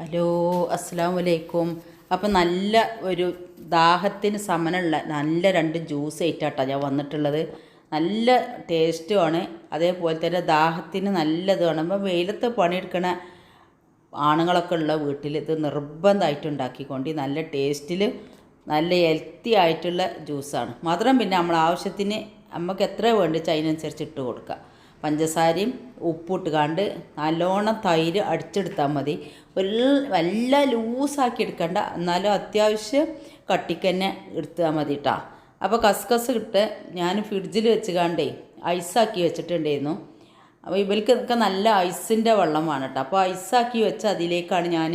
Hello അസ്സാം വലൈക്കും അപ്പം നല്ല ഒരു ദാഹത്തിന് സമനമുള്ള നല്ല രണ്ട് ജ്യൂസ് ആയിട്ടാട്ടോ ഞാൻ വന്നിട്ടുള്ളത്. നല്ല ടേസ്റ്റുമാണ് അതേപോലെ തന്നെ ദാഹത്തിന് നല്ലതുമാണ് അപ്പം വെയിലത്ത് പണിയെടുക്കണ ആണുങ്ങളൊക്കെ ഉള്ള വീട്ടിൽ ഇത് നിർബന്ധമായിട്ട് ഉണ്ടാക്കിക്കൊണ്ട് നല്ല ടേസ്റ്റിൽ നല്ല ഹെൽത്തി ആയിട്ടുള്ള ജ്യൂസാണ് മധുരം പിന്നെ നമ്മൾ ആവശ്യത്തിന് നമുക്ക് എത്ര വേണ്ടിച്ച അതിനനുസരിച്ച് ഇട്ട് കൊടുക്കുക പഞ്ചസാരയും ഉപ്പിട്ട് കണ്ട് നല്ലോണം തൈര് അടിച്ചെടുത്താൽ മതി. ഒരു വല്ല ലൂസാക്കി എടുക്കണ്ട. എന്നാലും അത്യാവശ്യം കട്ടിക്ക് തന്നെ എടുത്താൽ മതി കേട്ടോ അപ്പോൾ കസ്കസ് ഇട്ട് ഞാൻ ഫ്രിഡ്ജിൽ വെച്ച് കണ്ടേ ഐസാക്കി വെച്ചിട്ടുണ്ടായിരുന്നു. അപ്പോൾ ഇവർക്കൊക്കെ നല്ല ഐസിന്റെ വെള്ളമാണ് കേട്ടോ അപ്പോൾ ഐസാക്കി വെച്ച് അതിലേക്കാണ് ഞാൻ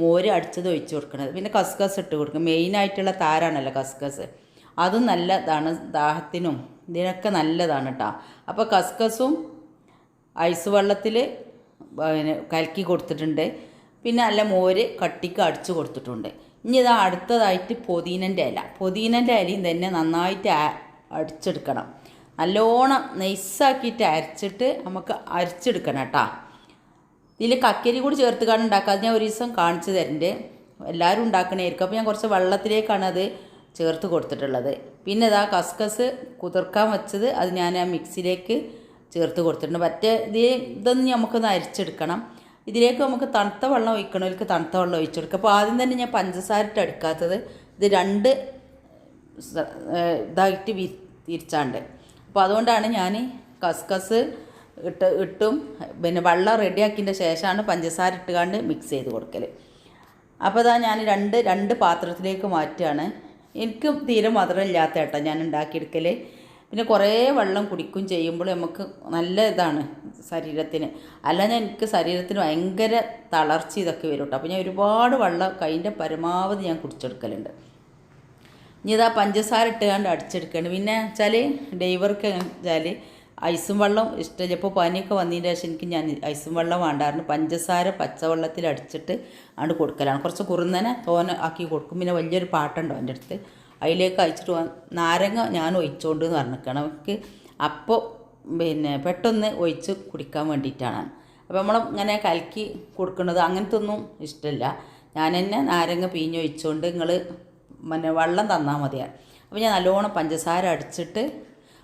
മോര് അടിച്ചത് ഒഴിച്ചു കൊടുക്കുന്നത് പിന്നെ കസ്കസ് ഇട്ട് കൊടുക്കും. മെയിനായിട്ടുള്ള താരാണല്ലോ കസ്കസ്. അതും നല്ലതാണ് ദാഹത്തിനും ഇതിനൊക്കെ നല്ലതാണ് കേട്ടോ അപ്പോൾ കസ്കസും ഐസ് വെള്ളത്തിൽ പിന്നെ കലക്കി കൊടുത്തിട്ടുണ്ട്. പിന്നെ നല്ല മോര് കട്ടിക്ക് അടിച്ച് കൊടുത്തിട്ടുണ്ട്. ഇനി ഇതാ അടുത്തതായിട്ട് പൊതീനന്റെ ഇല. പൊതീനന്റെ ഇലയും തന്നെ നന്നായിട്ട് അടിച്ചെടുക്കണം. നല്ലോണം നൈസാക്കിയിട്ട് അരച്ചിട്ട് നമുക്ക് അരച്ചെടുക്കണം കേട്ടോ. ഇതിൽ കക്കരി കൂടി ചേർത്ത് കാണാൻ അത് ഞാൻ ഒരു ദിവസം കാണിച്ചു തരണ്ട്. എല്ലാവരും ഉണ്ടാക്കണമായിരിക്കും അപ്പോൾ ഞാൻ കുറച്ച് വെള്ളത്തിലേക്കാണ് അത് ചേർത്ത് കൊടുത്തിട്ടുള്ളത്. പിന്നെ ഇതാ കസ്കസ് കുതിർക്കാൻ വെച്ചത്. അത് ഞാൻ ആ മിക്സിയിലേക്ക് ചേർത്ത് കൊടുത്തിട്ടുണ്ട്. മറ്റേ ഇത് ഇതൊന്ന് നമുക്കൊന്ന് അരിച്ചെടുക്കണം. ഇതിലേക്ക് നമുക്ക് തണുത്ത വെള്ളം ഒഴിക്കണവർക്ക് തണുത്ത വെള്ളം ഒഴിച്ചു അപ്പോൾ ആദ്യം തന്നെ ഞാൻ പഞ്ചസാര ഇട്ട് എടുക്കാത്തത് ഇത് രണ്ട് ഇതായിട്ട് വി തിരിച്ചാണ്ട് അപ്പോൾ അതുകൊണ്ടാണ് ഞാൻ കസ്കസ് ഇട്ട് ഇട്ടും പിന്നെ വെള്ളം റെഡിയാക്കിയതിന്റെ ശേഷമാണ് പഞ്ചസാര ഇട്ടുകാണ്ട് മിക്സ് ചെയ്ത് കൊടുക്കൽ അപ്പോൾ അതാ ഞാൻ രണ്ട് രണ്ട് പാത്രത്തിലേക്ക് മാറ്റുകയാണ്. എനിക്ക് തീരെ മധുരം ഇല്ലാത്ത ഏട്ടാ ഞാൻ ഉണ്ടാക്കിയെടുക്കൽ പിന്നെ കുറേ വെള്ളം കുടിക്കും ചെയ്യുമ്പോൾ നമുക്ക് നല്ല ഇതാണ് ശരീരത്തിന്. അല്ലാതെ എനിക്ക് ശരീരത്തിന് ഭയങ്കര തളർച്ച ഇതൊക്കെ വരും കേട്ടോ. അപ്പോൾ ഞാൻ ഒരുപാട് വെള്ളം കൈന്റെ പരമാവധി ഞാൻ കുടിച്ചെടുക്കലുണ്ട്. ഇനി ഇതാ പഞ്ചസാര ഇട്ടുകൊണ്ട് അടിച്ചെടുക്കുകയാണ് പിന്നെ വെച്ചാൽ ഡൈവർക്ക് വെച്ചാൽ ഐസും വെള്ളം ഇഷ്ടം. ഇപ്പോൾ പനിയൊക്കെ വന്നതിന് ശേഷം എനിക്ക് ഞാൻ ഐസും വെള്ളം വേണ്ടായിരുന്നു. പഞ്ചസാര പച്ചവെള്ളത്തിൽ അടിച്ചിട്ട് അങ്ങോട്ട് കൊടുക്കലാണ്. കുറച്ച് കുറുന്നനെ തോന ആക്കി കൊടുക്കും. പിന്നെ വലിയൊരു പാട്ടുണ്ടോ എന്റെ അടുത്ത്? അതിലേക്ക് അയച്ചിട്ട് നാരങ്ങ ഞാൻ ഒഴിച്ചുകൊണ്ട് എന്ന് പറഞ്ഞിരിക്കണം നമുക്ക് അപ്പോൾ പിന്നെ പെട്ടെന്ന് ഒഴിച്ച് കുടിക്കാൻ വേണ്ടിയിട്ടാണ്. അപ്പോൾ നമ്മൾ ഇങ്ങനെ കലക്കി കൊടുക്കുന്നത് അങ്ങനത്തെ ഒന്നും ഇഷ്ടമില്ല ഞാൻ തന്നെ നാരങ്ങ പിഴിഞ്ഞൊഴിച്ചുകൊണ്ട് നിങ്ങൾ പിന്നെ വെള്ളം തന്നാൽ മതിയാണ് അപ്പോൾ ഞാൻ നല്ലോണം പഞ്ചസാര അടിച്ചിട്ട്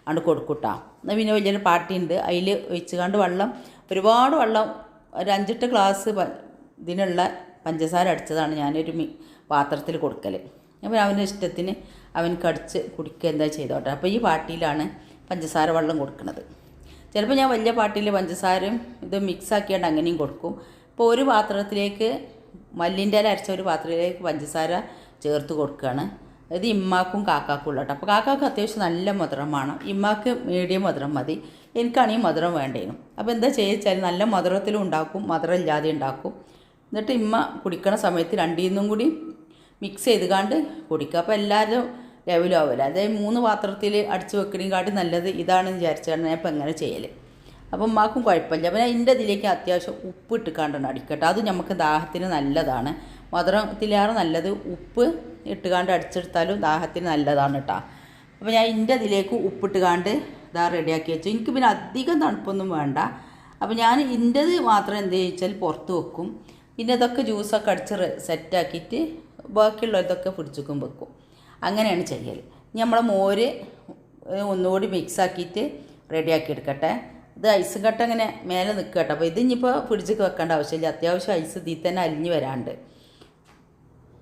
ആണ് കൊടുക്കൂട്ടാ. എന്നാൽ പിന്നെ വലിയൊരു ഉണ്ട് അതിൽ ഒഴിച്ച് കണ്ട് വെള്ളം ഒരുപാട് വെള്ളം ഒരു അഞ്ചെട്ട് ഗ്ലാസ് ഇതിനുള്ള പഞ്ചസാര അടിച്ചതാണ് ഞാനൊരു പാത്രത്തിൽ കൊടുക്കൽ അപ്പോൾ അവന്റെ ഇഷ്ടത്തിന് അവൻ കടിച്ച് കുടിക്കുക എന്താ ചെയ്തോട്ടെ. അപ്പോൾ ഈ പാട്ടിയിലാണ് പഞ്ചസാര വെള്ളം കൊടുക്കുന്നത്. ചിലപ്പോൾ ഞാൻ വലിയ പാട്ടിയിൽ പഞ്ചസാരയും ഇത് മിക്സ് ആക്കിയാണ്ട് അങ്ങനെയും കൊടുക്കും. അപ്പോൾ ഒരു പാത്രത്തിലേക്ക് മല്ലിന്റെ ഇല അരച്ച ഒരു പാത്രത്തിലേക്ക് പഞ്ചസാര ചേർത്ത് കൊടുക്കുകയാണ്. ഇത് ഇമ്മാക്കും കാക്കാക്കും ഉള്ള കേട്ടോ. അപ്പോൾ കാക്കാക്ക് അത്യാവശ്യം നല്ല മധുരം വേണം. ഇമ്മാക്ക് മീഡിയം മധുരം മതി. എനിക്കാണ് ഈ മധുരം വേണ്ടേനും. അപ്പോൾ എന്താ ചെയ്യിച്ചാൽ നല്ല മധുരത്തിലും ഉണ്ടാക്കും മധുരം ഇല്ലാതെ ഉണ്ടാക്കും. എന്നിട്ട് ഇമ്മ കുടിക്കണ സമയത്ത് രണ്ടീന്നും കൂടി മിക്സ് ചെയ്ത് കാണ്ട് കുടിക്കുക. അപ്പോൾ എല്ലാവരും ലെവലും ആവില്ല അതായത് മൂന്ന് പാത്രത്തിൽ അടിച്ച് വെക്കണേക്കാട്ടി നല്ലത് ഇതാണെന്ന് വിചാരിച്ചാണ് ഞാൻ ഇപ്പം എങ്ങനെ ചെയ്യൽ അപ്പം ഉമ്മാക്കും കുഴപ്പമില്ല. അപ്പം എന്റെ ഇതിലേക്ക് അത്യാവശ്യം ഉപ്പ് ഇട്ടുകാണ്ടാണ് അടിക്കട്ടെ. അത് നമുക്ക് ദാഹത്തിന് നല്ലതാണ്. മധുരത്തിലേറെ നല്ലത് ഉപ്പ് ഇട്ടുകാണ്ട് അടിച്ചെടുത്താലും ദാഹത്തിന് നല്ലതാണ് കേട്ടോ അപ്പോൾ ഞാൻ എന്റെ ഇതിലേക്ക് ഉപ്പിട്ടുകാണ്ട് ഇതാ റെഡിയാക്കി വെച്ചു. എനിക്ക് പിന്നെ അധികം തണുപ്പൊന്നും വേണ്ട. അപ്പോൾ ഞാൻ ഇന്റെത് മാത്രം എന്ത് ചോദിച്ചാൽ പുറത്ത് വെക്കും. പിന്നെ ഇതൊക്കെ ജ്യൂസൊക്കെ അടിച്ച് സെറ്റാക്കിയിട്ട് ബാക്കിയുള്ളതൊക്കെ ഫ്രിഡ്ജിക്കും വെക്കും. അങ്ങനെയാണ് ചെയ്യൽ ഇനി നമ്മളെ മോര് ഒന്നുകൂടി മിക്സ് ആക്കിയിട്ട് റെഡിയാക്കി എടുക്കട്ടെ. ഇത് ഐസ് കട്ട ഇങ്ങനെ മേലെ നിൽക്കുക കേട്ടോ. അപ്പോൾ ഇത് ഇനിയിപ്പോൾ വെക്കേണ്ട ആവശ്യമില്ല. അത്യാവശ്യം ഐസ് ഇതിൽ തന്നെ അലിഞ്ഞ് വരാണ്ട്.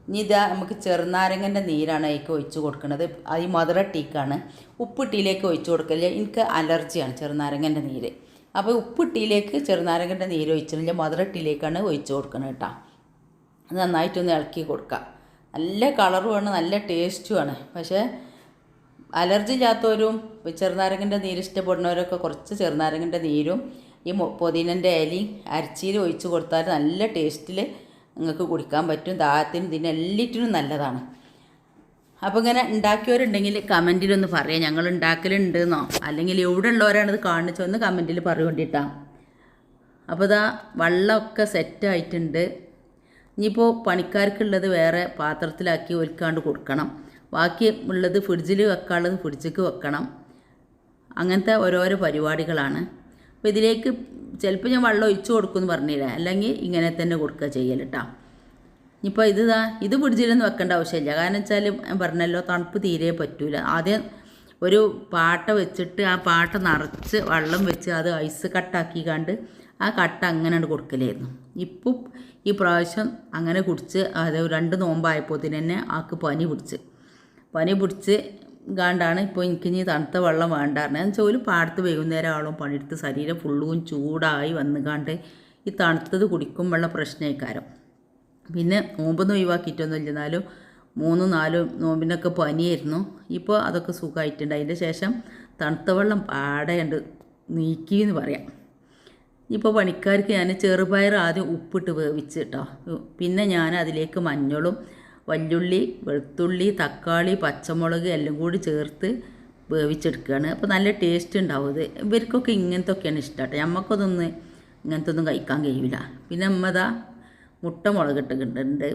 ഇനി ഇതാ നമുക്ക് ചെറുനാരങ്ങന്റെ നീരാണ് അതിലേക്ക് ഒഴിച്ച് കൊടുക്കുന്നത് അത് ഈ മധുര ടീക്കാണ്. ഉപ്പിട്ടിയിലേക്ക് ഒഴിച്ച് കൊടുക്കൽ എനിക്ക് അലർജിയാണ് ചെറുനാരങ്ങന്റെ നീര്. അപ്പോൾ ഉപ്പിട്ടിയിലേക്ക് ചെറുനാരങ്ങന്റെ നീര് ഒഴിച്ചിട്ടില്ല. മധുര ടീയിലേക്കാണ് ഒഴിച്ച് കൊടുക്കുന്നത് കേട്ടോ. നന്നായിട്ടൊന്ന് ഇളക്കി കൊടുക്കുക നല്ല കളറുമാണ് നല്ല ടേസ്റ്റുമാണ്. പക്ഷേ അലർജി ഇല്ലാത്തവരും ചെറുനാരങ്ങന്റെ നീര് ഇഷ്ടപ്പെടുന്നവരൊക്കെ കുറച്ച് ചെറുനാരങ്ങന്റെ നീരും ഈ പൊതിനന്റെ ഇലയും അരച്ചിയിൽ ഒഴിച്ച് കൊടുത്താൽ നല്ല ടേസ്റ്റിൽ നിങ്ങൾക്ക് കുടിക്കാൻ പറ്റും. ദാഹത്തിനും ഇതിന് എല്ലാറ്റിനും നല്ലതാണ്. അപ്പോൾ ഇങ്ങനെ ഉണ്ടാക്കിയവരുണ്ടെങ്കിൽ കമന്റിലൊന്ന് പറയാം. ഞങ്ങൾ ഉണ്ടാക്കലുണ്ടെന്നോ? അല്ലെങ്കിൽ എവിടെ ഉള്ളവരാണ് ഇത് കാണിച്ചതെന്ന് കമന്റിൽ പറയുകൊണ്ടിട്ടാ അപ്പോൾ ഇതാ വെള്ളമൊക്കെ സെറ്റായിട്ടുണ്ട് ഇനിയിപ്പോൾ പണിക്കാർക്കുള്ളത് വേറെ പാത്രത്തിലാക്കി ഒലിക്കാണ്ട് കൊടുക്കണം. ബാക്കി ഉള്ളത് ഫ്രിഡ്ജിൽ വെക്കാനുള്ളത് ഫ്രിഡ്ജിക്ക് വെക്കണം. അങ്ങനത്തെ ഓരോരോ പരിപാടികളാണ്. അപ്പോൾ ഇതിലേക്ക് ചിലപ്പോൾ ഞാൻ വെള്ളം ഒഴിച്ചു കൊടുക്കുമെന്ന് പറഞ്ഞില്ല? അല്ലെങ്കിൽ ഇങ്ങനെ തന്നെ കൊടുക്കുക ചെയ്യൽ കേട്ടോ ഇനിയിപ്പോൾ ഇതാ ഇത് ഫ്രിഡ്ജിലൊന്നും വെക്കേണ്ട ആവശ്യമില്ല. കാരണം വെച്ചാൽ ഞാൻ പറഞ്ഞല്ലോ തണുപ്പ് തീരെ പറ്റൂല. ആദ്യം ഒരു പാട്ട വെച്ചിട്ട് ആ പാട്ട നിറച്ച് വെള്ളം വെച്ച് അത് ഐസ് കട്ടാക്കി കണ്ട് ആ കട്ട അങ്ങനെ കൊടുക്കലായിരുന്നു. ഇപ്പം ഈ പ്രാവശ്യം അങ്ങനെ കുടിച്ച് അത് രണ്ട് നോമ്പായപ്പോൾ തന്നെ ആൾക്ക് പനി പിടിച്ച്. പനി പിടിച്ച് കാണ്ടാണ് ഇപ്പോൾ എനിക്ക് ഇനി തണുത്ത വെള്ളം വേണ്ടായിരുന്നു എന്ന് വെച്ചാൽ ഒരു പാടത്ത് വൈകുന്നേരം ആളും പണിയെടുത്ത് ശരീരം ഫുള്ളും ചൂടായി വന്ന് കാണ്ട് ഈ തണുത്തത് കുടിക്കുമ്പോഴുള്ള പ്രശ്നമായിക്കാരം പിന്നെ നോമ്പൊന്നും ഒഴിവാക്കിയിട്ടൊന്നുമില്ല. എന്നാലും മൂന്നും നാല് നോമ്പിനൊക്കെ പനിയായിരുന്നു. ഇപ്പോൾ അതൊക്കെ സുഖമായിട്ടുണ്ട് അതിന്റെ ശേഷം തണുത്ത വെള്ളം പാടേണ്ട് നീക്കി എന്ന് പറയാം. ഇപ്പോൾ പണിക്കാർക്ക് ഞാൻ ചെറുപയർ ആദ്യം ഉപ്പിട്ട് വേവിച്ച് കേട്ടോ. പിന്നെ ഞാൻ അതിലേക്ക് മഞ്ഞളും വല്യുള്ളി വെളുത്തുള്ളി തക്കാളി പച്ചമുളക് എല്ലാം കൂടി ചേർത്ത് വേവിച്ചെടുക്കുകയാണ്. അപ്പോൾ നല്ല ടേസ്റ്റ് ഉണ്ടാവും ഇത് ഇവർക്കൊക്കെ ഇങ്ങനത്തെ ഒക്കെയാണ് ഇഷ്ടം കേട്ടോ. നമുക്കതൊന്ന് ഇങ്ങനത്തെ ഒന്നും കഴിക്കാൻ കഴിയില്ല പിന്നെ അമ്മതാ മുട്ട മുളക് ഇട്ടിട്ടുണ്ട്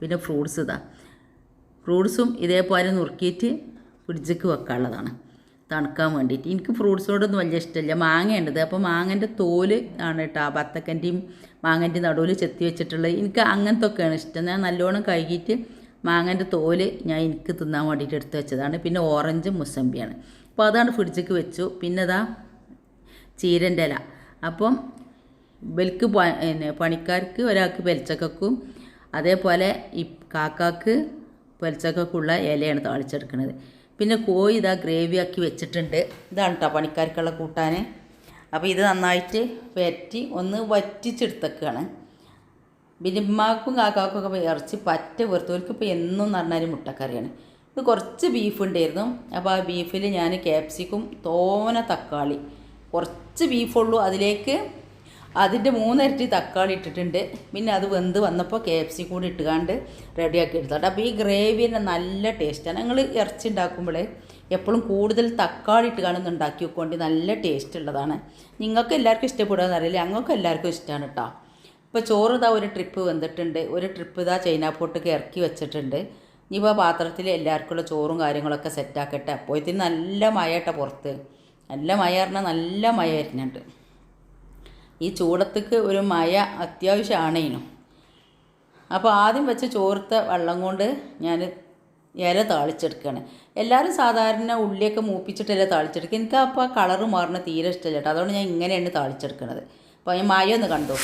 പിന്നെ ഫ്രൂട്ട്സ് ഇതാ. ഫ്രൂട്ട്സും ഇതേപോലെ നുറുക്കിയിട്ട് ഫ്രിഡ്ജിക്ക് വെക്കാനുള്ളതാണ്. തണുക്കാൻ വേണ്ടിയിട്ട് എനിക്ക് ഫ്രൂട്ട്സിനോടൊന്നും വലിയ ഇഷ്ടമില്ല. മാങ്ങയുണ്ടത് അപ്പോൾ മാങ്ങന്റെ തോൽ ആണ് കേട്ടോ ബത്തക്കന്റെയും മാങ്ങന്റെ നടുവിൽ ചെത്തി വെച്ചിട്ടുള്ളത് എനിക്ക് അങ്ങനത്തെ ഒക്കെയാണ് ഇഷ്ടം. ഞാൻ നല്ലോണം കഴുകിയിട്ട് മാങ്ങന്റെ തോൽ ഞാൻ എനിക്ക് തിന്നാൻ വേണ്ടിയിട്ട് എടുത്ത് വെച്ചതാണ്. പിന്നെ ഓറഞ്ച് മുസമ്പിയാണ്. അപ്പോൾ അതാണ് ഫ്രിഡ്ജിക്ക് വെച്ചു. പിന്നെ ഇതാ ചീരന്റെ ഇല. അപ്പം വെൽക്ക് പ- പിന്നെ പണിക്കാർക്ക് ഒരാൾക്ക് വെലിച്ചക്കും അതേപോലെ ഈ കാക്കാക്ക് പെലച്ചക്കുള്ള ഇലയാണ് താളിച്ചെടുക്കുന്നത്. പിന്നെ കോഴി ഇതാ ഗ്രേവി ആക്കി വെച്ചിട്ടുണ്ട്. ഇതാണ് കേട്ടോ പണിക്കാർക്കുള്ള കൂട്ടാൻ അപ്പോൾ ഇത് നന്നായിട്ട് വറ്റി ഒന്ന് വറ്റിച്ചെടുത്തേക്കാണ്. പിന്നെ ഉമ്മാക്കും കാക്കാക്കും ഒക്കെ ഇറച്ചി പറ്റ വെറുത്തവർക്ക് ഇപ്പോൾ എന്ന് പറഞ്ഞാൽ മുട്ടക്കറിയാണ്. ഇത് കുറച്ച് ബീഫ് ഉണ്ടായിരുന്നു. അപ്പോൾ ആ ബീഫിൽ ഞാൻ ക്യാപ്സിക്കും തോന തക്കാളി കുറച്ച് ബീഫുള്ളൂ അതിലേക്ക് അതിന്റെ മൂന്നിരട്ടി തക്കാളി ഇട്ടിട്ടുണ്ട്. പിന്നെ അത് വെന്ത് വന്നപ്പോൾ കെ എഫ് സി കൂടി ഇട്ടുകാണ്ട് റെഡിയാക്കി എടുത്തോട്ടെ. അപ്പോൾ ഈ ഗ്രേവി തന്നെ നല്ല ടേസ്റ്റാണ് ഞങ്ങൾ ഇറച്ചി ഉണ്ടാക്കുമ്പോൾ എപ്പോഴും കൂടുതൽ തക്കാളി ഇട്ട് കാണുന്ന ഉണ്ടാക്കി വെക്കൊണ്ട് നല്ല ടേസ്റ്റ് ഉള്ളതാണ്. നിങ്ങൾക്ക് എല്ലാവർക്കും ഇഷ്ടപ്പെടുക അറിയില്ല ഞങ്ങൾക്ക് എല്ലാവർക്കും ഇഷ്ടമാണ് കേട്ടോ ഇപ്പോൾ ചോറ് ഇതാ ഒരു ട്രിപ്പ് വന്നിട്ടുണ്ട് ഒരു ട്രിപ്പ് ഇതാ ചൈന പോട്ടൊക്കെ ഇറക്കി വെച്ചിട്ടുണ്ട്. ഇനിയിപ്പോൾ പാത്രത്തിൽ എല്ലാവർക്കുള്ള ചോറും കാര്യങ്ങളൊക്കെ സെറ്റാക്കട്ടെ അപ്പോഴത്തേന് നല്ല മഴയട്ട പുറത്ത്. നല്ല മഴ പറഞ്ഞാൽ നല്ല മഴ വരുന്നുണ്ട്. ഈ ചൂടത്തേക്ക് ഒരു മഴ അത്യാവശ്യമാണേനു. അപ്പോൾ ആദ്യം വെച്ച് ചോർത്ത വെള്ളം കൊണ്ട് ഞാൻ ഇല താളിച്ചെടുക്കുകയാണ് എല്ലാവരും സാധാരണ ഉള്ളിയൊക്കെ മൂപ്പിച്ചിട്ട് മൂപ്പിച്ചിട്ടല്ലേ താളിച്ചെടുക്കുക എനിക്ക് അപ്പോൾ ആ കളറ് മാറുന്ന തീരെ ഇഷ്ടമില്ല കേട്ടോ. അതുകൊണ്ട് ഞാൻ ഇങ്ങനെയാണ് താളിച്ചെടുക്കുന്നത് അപ്പോൾ ഞാൻ മഴ ഒന്ന് കണ്ടു